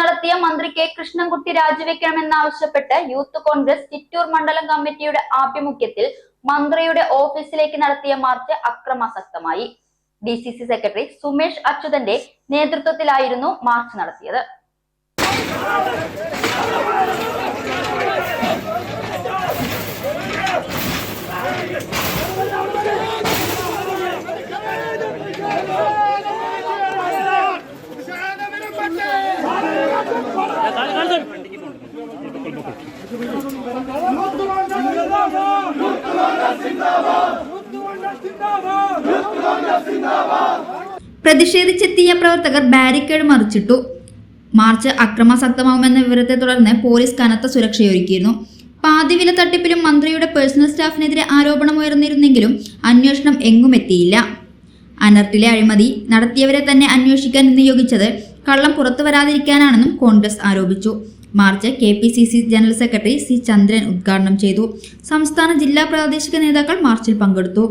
നടത്തിയ മന്ത്രി കെ കൃഷ്ണൻകുട്ടി രാജിവെക്കണമെന്നാവശ്യപ്പെട്ട് യൂത്ത് കോൺഗ്രസ് ചിറ്റൂർ മണ്ഡലം കമ്മിറ്റിയുടെ ആഭിമുഖ്യത്തിൽ മന്ത്രിയുടെ ഓഫീസിലേക്ക് നടത്തിയ മാർച്ച് അക്രമാസക്തമായി. ഡി സെക്രട്ടറി സുമേഷ് അച്യുതന്റെ നേതൃത്വത്തിലായിരുന്നു മാർച്ച് നടത്തിയത്. പ്രതിഷേധിച്ചെത്തിയ പ്രവർത്തകർ ബാരിക്കേഡ് മറിച്ചിട്ടു. മാർച്ച് അക്രമാസക്തമാവുമെന്ന വിവരത്തെ തുടർന്ന് പോലീസ് കനത്ത സുരക്ഷയൊരുക്കിയിരുന്നു. പാതിവില തട്ടിപ്പിലും മന്ത്രിയുടെ പേഴ്സണൽ സ്റ്റാഫിനെതിരെ ആരോപണം ഉയർന്നിരുന്നെങ്കിലും അന്വേഷണം എങ്ങും എത്തിയില്ല അനർട്ടിലെ അഴിമതി നടത്തിയവരെ തന്നെ അന്വേഷിക്കാൻ നിയോഗിച്ചത് കള്ളം പുറത്തു വരാതിരിക്കാനാണെന്നും കോൺഗ്രസ് ആരോപിച്ചു. March K P C C general secretary C Chandran ഉദ്ഘാടനം ചെയ്തു. സംസ്ഥാന ജില്ലാ പ്രാദേശിക നേതാക്കൾ മാർച്ചിൽ പങ്കെടുത്തു.